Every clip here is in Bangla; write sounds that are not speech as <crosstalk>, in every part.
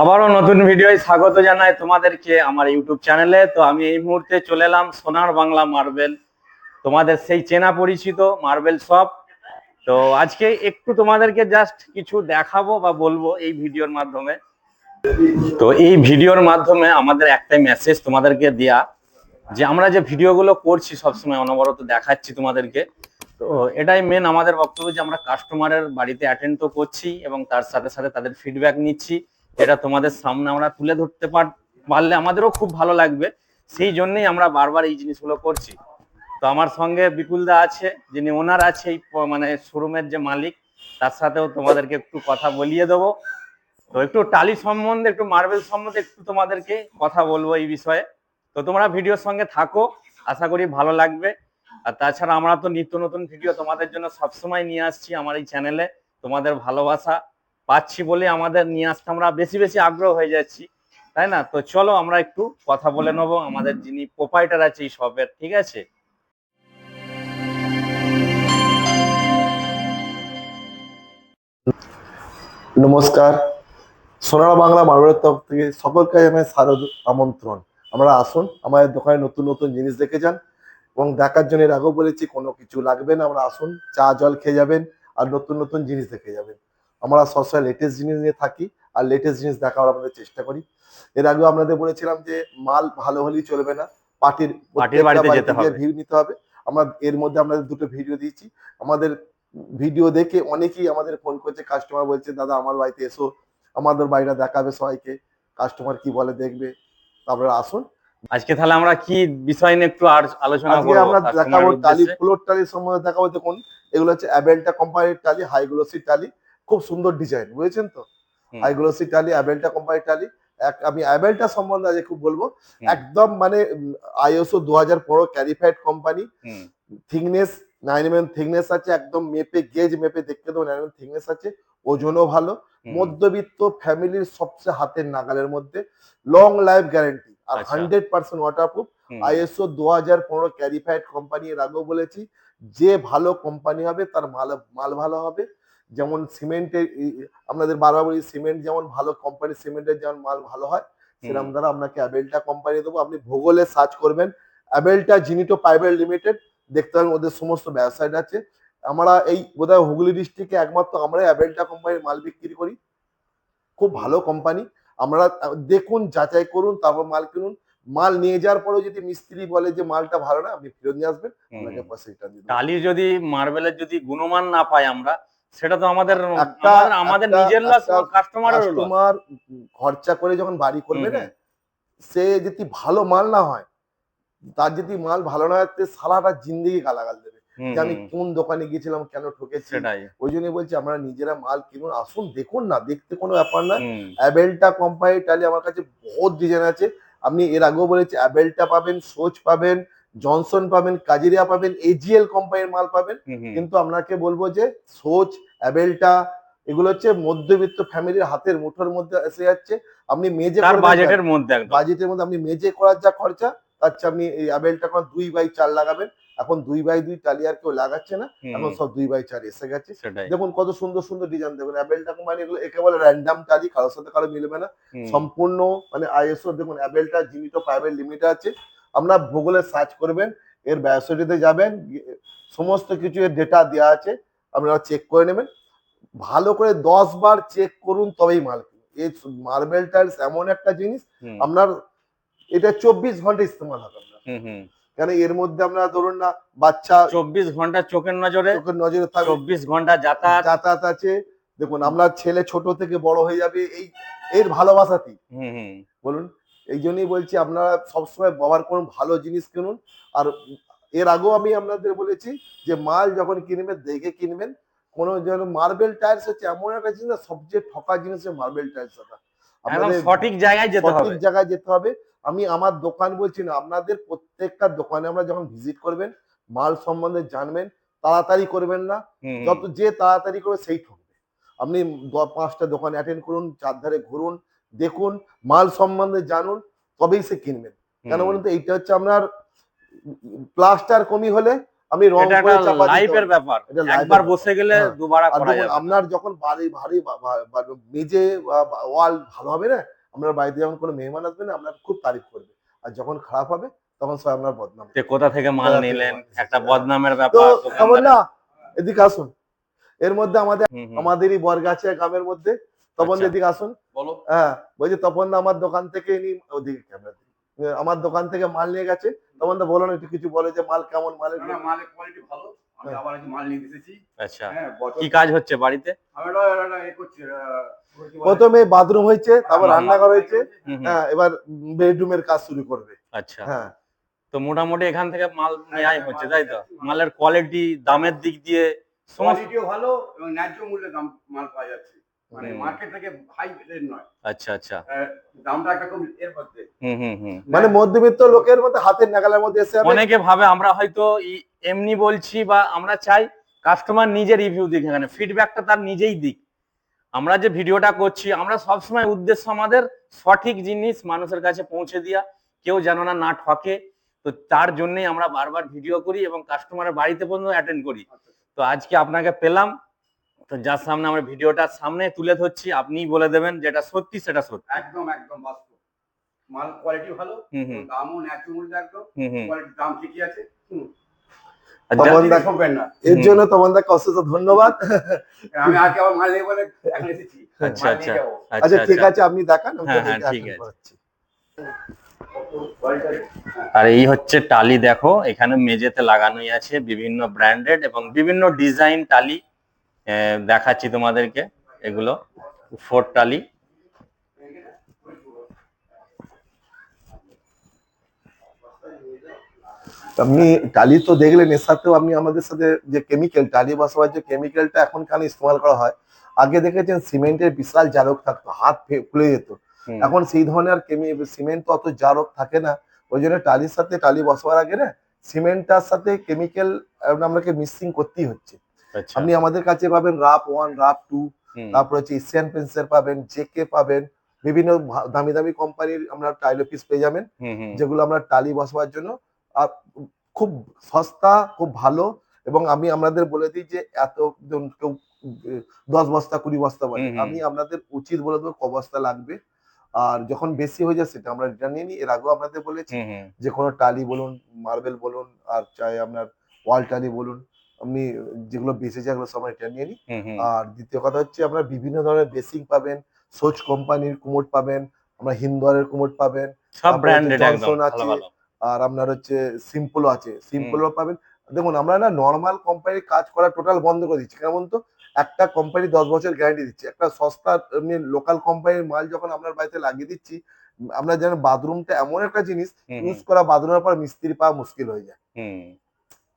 আবারও নতুন ভিডিওয় স্বাগত জানাই তোমাদেরকে আমার ইউটিউব চ্যানেলে। তো আমি এই মুহূর্তে চলে এলাম সোনার বাংলা মার্বেল, তোমাদের সেই চেনা পরিচিত মার্বেল শপ। তো আজকে একটু তোমাদেরকে জাস্ট কিছু দেখাবো বা বলব এই ভিডিওর মাধ্যমে। তো এই ভিডিওর মাধ্যমে আমাদের একটাই মেসেজ তোমাদেরকে দেয়া, যে আমরা যে ভিডিওগুলো করছি সবসময় অনবরত দেখাচ্ছি তোমাদেরকে। তো এটাই মেন আমাদের বক্তব্য যে আমরা কাস্টমারের বাড়িতে অ্যাটেন্ড তো করছি এবং তার সাথে সাথে তাদের ফিডব্যাক নিচ্ছি। এটা তোমাদের সামনে আমরা তুলে ধরতে পারলে আমাদেরও খুব ভালো লাগবে। সেই জন্যই আমরা বারবার এই জিনিসগুলো করছি। তো আমার সঙ্গে বিপুলদা আছে, যিনি ওনার আছে এই মানে শোরুমের যে মালিক, তার সাথেও তোমাদেরকে একটু কথা বলিয়ে দেবো। তো একটু টালি সম্বন্ধে, একটু মার্বেল সম্বন্ধে একটু তোমাদেরকে কথা বলব এই বিষয়ে। তো তোমরা ভিডিওর সঙ্গে থাকো, আশা করি ভালো লাগবে। আর তাছাড়া আমরা তো নিত্য নতুন ভিডিও তোমাদের জন্য সবসময় নিয়ে আসছি আমার এই চ্যানেলে। তোমাদের ভালোবাসা পাচ্ছি বলে আমাদের নিয়ে আসতে আমরা বেশি বেশি আগ্রহ হয়ে যাচ্ছি, তাই না? তো চলো আমরা একটু কথা বলে নেব, আমাদের যিনি প্রোপাইটার আছে এই শপের ঠিক আছে? নমস্কার। সোনার বাংলা মার্বেলের তরফ থেকে সকলকে জানাই শারদ আমন্ত্রণ। আমরা আসুন, আমাদের দোকানে নতুন নতুন জিনিস দেখে যান এবং দেখার জন্য এর আগেও বলেছি, কোনো কিছু লাগবে না, আমরা আসুন, চা জল খেয়ে যাবেন আর নতুন নতুন জিনিস দেখে যাবেন। আমরা সবসময় লেটেস্ট জিনিস নিয়ে থাকি আর লেটেস্ট জিনিস দেখার আমাদের চেষ্টা করি। এর আগেও আপনাদের বলেছিলাম যে মাল ভালো হলেই চলবে না পার্টির পার্টির বাড়িতে যেতে হবে। ভিউ নিতে হবে। আমরা এর মধ্যে আমাদের দুটো ভিডিও দিয়েছি। আমাদের ভিডিও দেখে অনেকেই আমাদের ফোন করছে কাস্টমার বলছে দাদা আমার বাড়িতে এসো আমাদের বাড়িটা দেখাবে সবাইকে কাস্টমার কি বলে দেখবে? তারপরে আসুন। আজকে তাহলে আমরা কি বিষয় নিয়ে একটু আর আলোচনা করব? আমরা দেখাবো টালি ফ্লোর টালির সম্বন্ধে দেখাবো। দেখুন এগুলো হচ্ছে অ্যাবেলটা কোম্পানির টালি হাই গ্লোসি টালি। খুব সুন্দর ডিজাইন বুঝেছেন তো? আইগ্লোসি টালি অ্যাবেলটা কোম্পানি টালি এক আমি অ্যাবেলটা সম্বন্ধে আজকে খুব বলব। একদম মানে আইএসও দু হাজার পনেরো certified company thickness nine M thickness আছে একদম মেপে গেজ মেপে দেখতে দেবো নাইন এম থিকনেস আছে ওজনও ভালো। মধ্যবিত্ত ফ্যামিলির সবচেয়ে হাতের নাগালের মধ্যে লং লাইফ গ্যারান্টি আর। হান্ড্রেড পার্সেন্ট ওয়াটারপ্রুফ আইএসও দু হাজার পনেরো ক্যারিফাইড কোম্পানি এর আগেও বলেছি। যে ভালো কোম্পানি হবে তার মাল মাল ভালো হবে। যেমন সিমেন্টের আপনাদের বারবার বলি সিমেন্ট যেমন ভালো কোম্পানি সিমেন্টের যেমন মাল ভালো হয় সেরকম দ্বারা আপনাকে অ্যাবেলটা কোম্পানি দেবো। আপনি ভূগোলে সার্চ করবেন। অ্যাবেলটা জিনিটো প্রাইভেট লিমিটেড দেখতে পাবেন ওদের সমস্ত ব্যবসায়িক আছে। আমরা এই বোধহয় হুগলি ডিস্ট্রিক্টে একমাত্র আমরা অ্যাবেলটা কোম্পানির মাল বিক্রি করি। খুব ভালো কোম্পানি আমরা দেখুন যাচাই করুন তারপর মাল কিনুন। মাল নিয়ে যাওয়ার পরেও যদি মিস্ত্রি বলে যে মালটা ভালো না আপনি ফেরত নিয়ে আসবেন আপনাকে পয়সা রিটার্ন। টালি যদি মার্বেলের যদি গুণমান না পাই আমরা সেটা তো আমাদের একটা- আমাদের- নিজের কাস্টমার খরচা করে যখন বাড়ি করবে না সে যদি ভালো মাল না হয় তার যদি মাল ভালো না হয় সারাটা জিন্দিগি গালাগাল দেবে। যে আমি কোন দোকানে গিয়েছিলাম কেন ঠকেছি? ওই জন্য বলছি আমরা নিজেরা মাল কিনুন। আসুন দেখুন না দেখতে কোনো ব্যাপার না। অ্যাবেলটা কোম্পানি টালি আমার কাছে বহুত ডিজাইন আছে। আপনি এর আগেও বলেছি অ্যাবেলটা পাবেন সোচ পাবেন জনসন পাবেন কাজেরিয়া পাবেন এজিএল কোম্পানির মাল পাবেন। কিন্তু আপনাকে বলব যে সোচ অ্যাবেলটা এগুলো হচ্ছে মধ্যবিত্ত ফ্যামিলির হাতের মুঠোর মধ্যে এসে যাচ্ছে। আপনি মেজে বাজেটের মধ্যে বাজেটের মধ্যে আপনি মেজে করার যা খরচা তার চেয়ে আপনি এই অ্যাবেলটা এখন দুই বাই চার লাগাবেন। এখন দুই বাই দুই টালি আর কেউ লাগাচ্ছে না। এখন সব দুই বাই চার এসে গেছে। দেখুন কত সুন্দর সুন্দর ডিজাইন দেখুন। অ্যাবেলটা কোম্পানি এগুলো একেবারে র্যান্ডাম টালি কারোর সাথে কারও মিলবে না। সম্পূর্ণ মানে আইএসও দেখুন অ্যাবেলটা জিনিটো প্রাইভেট লিমিটেড আছে আপনার ভূগোলে সার্চ করবেন এর ব্যবসাটিতে যাবেন সমস্ত কিছু এর ডেটা দেওয়া আছে আপনারা চেক করে নেবেন। ভালো করে দশ বার চেক করুন তবেই মাল কিনুন। এই মার্বেল টাইলস এমন একটা জিনিস আপনার এটা চব্বিশ ঘণ্টা ইস্তেমাল হবে আপনার। কেন এর মধ্যে আপনারা ধরুন না বাচ্চা চব্বিশ ঘণ্টা চোখের নজরে চোখের নজরে থাকবে চব্বিশ ঘণ্টা যাতায়াত। যাতায়াত আছে। দেখুন আপনার ছেলে ছোট থেকে বড় হয়ে যাবে এই এর ভালোবাসাতেই হুম, হুম, বলুন। এই জন্যই বলছি আপনারা সবসময় ব্যবহার করুন ভালো জিনিস কিনুন। আর এর আগেও আমি আপনাদের বলেছি যে মাল যখন কিনবেন দেখে কিনবেন কোনো যেন মার্বেল টাইলস হচ্ছে এমন একটা জিনিস না সবচেয়ে ঠকা জিনিস মার্বেল টাইলস সঠিক জায়গায় যেতে হবে। সঠিক জায়গায় যেতে হবে। আমি আমার দোকান বলছি না আপনাদের প্রত্যেকটা দোকানে আমরা যখন ভিজিট করবেন মাল সম্বন্ধে জানবেন তাড়াতাড়ি করবেন না যত যে তাড়াতাড়ি করবে সেই ঠকবে। আপনি পাঁচটা দোকান অ্যাটেন্ড করুন চারধারে ঘুরুন দেখুন মাল সম্বন্ধে জানুন তবেই সে কিনবেন। কেন বলুন তো? এইটা হচ্ছে আপনার প্লাস্টার কমি হলে আমি রং করে চাপা লাইফের ব্যাপার। একবার বসে গেলে হ্যাঁ। দুবার করা যাবে আপনার যখন বাড়ি ভারী মেঝে ওয়াল ভালো হবে না আপনার বাড়িতে যখন কোনো মেহমান আসবে না আপনার খুব তারিফ করবে। আর যখন খারাপ হবে তখন সবাই আপনার বদনাম কোথা থেকে মাল নিলেন একটা। বদনামের ব্যাপার দোকানদারের। না। এদিকে আসুন। এর মধ্যে আমাদের। আমাদেরই বরগাছিয়া গ্রামের মধ্যে তপন আচ্ছা। এদিকে আসুন। বলো। হ্যাঁ বলছি তপন আমার দোকান থেকে নি ওদিকে ক্যামেরা আমার দোকান থেকে মাল নিয়ে গেছে। তপন দা বলো না একটু কিছু বলে যে মাল কেমন মালের মালের কোয়ালিটি ভালো। আমি হ্যাঁ। আবার মাল নিয়ে এসেছি। আচ্ছা। হ্যাঁ কি কাজ হচ্ছে বাড়িতে? আমি এটা এটা এ করছি আহ, কি বলে? প্রথমে বাথরুম হয়েছে তারপর রান্নাঘর হয়েছে। হুম। হ্যাঁ এবার বেডরুমের কাজ শুরু করবে। আচ্ছা। হ্যাঁ। তো মোটামুটি এখান থেকে মাল নেওয়াই হচ্ছে তাই তো? মালের কোয়ালিটি দামের দিক দিয়ে কোয়ালিটিও ভালো এবং ন্যায্য মূল্যে দাম মাল পাওয়া যাচ্ছে। মানে। মার্কেট থেকে হাই রেট নয়। আচ্ছা আচ্ছা। দামটা একটা কম এর মধ্যে। হুম হুম হুম। মানে মধ্যবিত্ত লোকের মধ্যে হাতের নাগালের মধ্যে এসে অনেকে ভাবে আমরা হয়তো এমনি বলছি বা আমরা চাই কাস্টমার নিজে রিভিউ দিক এখানে ফিডব্যাকটা তার নিজেই দিক। আমরা যে ভিডিওটা করছি আমরা সবসময় উদ্দেশ্য আমাদের সঠিক জিনিস মানুষের কাছে পৌঁছে দিয়া কেউ যেন না না ঠকে। তো তার জন্যই আমরা বারবার ভিডিও করি এবং কাস্টমারের বাড়িতে পর্যন্ত অ্যাটেন্ড করি। তো আজকে আপনাকে পেলাম। তো যার সামনে আমরা ভিডিওটা সামনে তুলে ধরছি আপনি বলে দেবেন যেটা সত্যি সেটা সত্যি। একদম একদম বাস্তব। মাল কোয়ালিটি ভালো হুম হুম। দামও ন্যায্য মূল্য একদম দাম ঠিকই আছে। এর জন্য তোমার দাকে অশেষ ধন্যবাদ। <laughs> আমি আজকে আবার মাল নেই বলে এখন এসেছি। আচ্ছা আচ্ছা আচ্ছা ঠিক আচ্ছা। আছে আপনি দেখান হ্যাঁ, হ্যাঁ, ঠিক আছে। আর এই হচ্ছে টালি দেখো এখানে মেঝেতে লাগানোই আছে বিভিন্ন ব্র্যান্ডেড এবং বিভিন্ন ডিজাইন টালি। দেখাচ্ছি তোমাদেরকে এগুলো। ফোর টালি। আপনি টালি তো দেখলেন এর সাথেও আপনি আমাদের সাথে যে কেমিক্যাল টালি বসাবার যে কেমিক্যালটা এখন কেন ইস্তেমাল করা হয় আগে দেখেছেন সিমেন্টের বিশাল জারক থাকতো হাত ফুলে যেত। এখন সেই ধরনের আর কেমি সিমেন্ট তো অত জারক থাকে না ওই জন্য টালির সাথে টালি বসাবার আগে না সিমেন্টটার সাথে কেমিক্যাল আপনাকে মিক্সিং করতেই হচ্ছে। আপনি আমাদের কাছে পাবেন রাপ ওয়ান রাপ টু তারপর হচ্ছে এশিয়ান পেন্সিল পাবেন জেকে পাবেন বিভিন্ন দামি দামি কোম্পানির আমরা টাইল পিস পেয়ে যাবেন যেগুলো আমরা টালি বসবার জন্য আর খুব সস্তা খুব ভালো এবং আমি আপনাদের বলে দিই যে এত ধরুন কেউ দশ বস্তা কুড়ি বস্তা বলে। আমি আপনাদের উচিত বলে দেবো ক বস্তা লাগবে আর যখন বেশি হয়ে যায় সেটা আমরা রিটার্ন নিয়ে নিই। এর আগেও আপনাদের বলেছি যে কোনো টালি বলুন মার্বেল বলুন আর চাই আপনার ওয়াল টালি বলুন আপনি যেগুলো বেঁচে যায় ওগুলো সব রিটার্ন নিয়ে নিই। আর দ্বিতীয় কথা হচ্ছে আপনার বিভিন্ন ধরনের বেসিং পাবেন সোচ কোম্পানির কুমোট পাবেন আমরা হিন্দুয়ারের কুমোট পাবেন সব ব্র্যান্ডেড একদম আছে, আর আপনার হচ্ছে সিম্পলও আছে সিম্পলও পাবেন। দেখুন আমরা না নর্মাল কোম্পানির কাজ করা টোটাল বন্ধ করে দিচ্ছি। কেমন তো? একটা কোম্পানি দশ বছর গ্যারান্টি দিচ্ছে। একটা সস্তা লোকাল কোম্পানির মাল যখন আপনার বাড়িতে লাগিয়ে দিচ্ছি আমরা জানেন বাথরুমটা এমন একটা জিনিস ইউজ করা বাথরুমের পর মিস্ত্রি পাওয়া মুশকিল হয়ে যায়।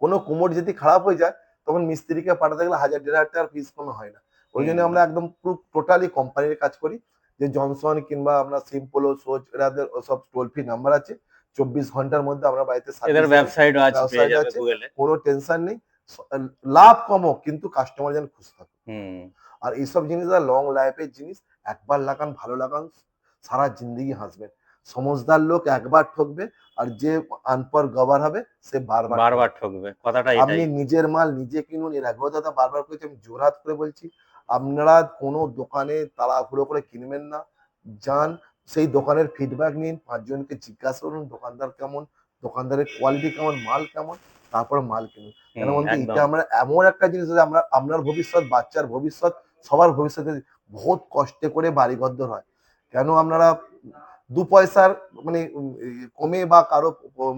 কোনো কুমোর যদি খারাপ হয়ে যায় তখন মিস্ত্রিকে পাঠাতে গেলে হাজার দেড় হাজার টাকার ফিস কোনো হয় না। ওই জন্য আমরা একদম টোটালি কোম্পানির কাজ করি। যে জনসন কিংবা আমরা সিম্পল ও সোচ এরাদের সব টোল ফ্রি নাম্বার আছে। চব্বিশ ঘণ্টার মধ্যে আমরা বাড়িতে এদের দেই। আছে কোনো টেনশন নেই। লাভ কমও কিন্তু কাস্টমার যেন খুশি থাকে। আর এইসব জিনিস লং লাইফের জিনিস একবার লাগান ভালো লাগান সারা জিন্দগি হাসবেন। সমজদার লোক একবার ঠকবে আর যে আনপর গবার হবে সে বারবার। বারবার ঠকবে। কথাটা আপনি নিজের মাল নিজে কিনুন এর আগেও দাদা বারবার করেছি আমি জোরহাত করে বলছি আপনারা কোনো দোকানে তাড়াহুড়ো করে কিনবেন না যান সেই দোকানের ফিডব্যাক নিন পাঁচজনকে জিজ্ঞাসা করুন দোকানদার কেমন দোকানদারের কোয়ালিটি কেমন মাল কেমন তারপর মাল কিনুন। কেন বলতে এটা আমরা এমন একটা জিনিস আছে আমরা আপনার ভবিষ্যৎ বাচ্চার ভবিষ্যৎ সবার ভবিষ্যতে বহুত কষ্টে করে বাড়িঘর হয়। কেন আপনারা দু পয়সার মানে কমে বা কারও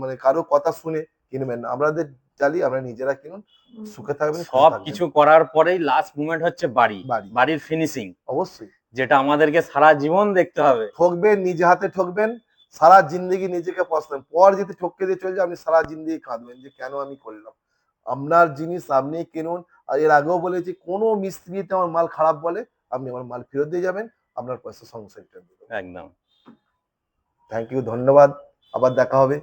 মানে কারও কথা শুনে কিনবেন না। আমাদের চালি আমরা নিজেরা কিনুন সুখে থাকবেন সব কিছু করার পরেই লাস্ট মুভমেন্ট হচ্ছে বাড়ি। বাড়ি। বাড়ির ফিনিশিং অবশ্যই। যেটা আমাদেরকে সারা জীবন দেখতে হবে। ঠকবেন নিজে হাতে ঠকবেন সারা জিন্দগি নিজেকে পস্তাবেন। পর যদি ঠককে দিয়ে চলে যায় আপনি সারা জিন্দগি কাঁদবেন যে কেন আমি করলাম। আপনার জিনিস আপনি কিনুন। আর এর আগেও বলেছি কোনো মিস্ত্রিতে আমার মাল খারাপ বলে আপনি আমার মাল ফেরত দিয়ে যাবেন আপনার পয়সা সংসার একদম। থ্যাংক ইউ ধন্যবাদ আবার দেখা হবে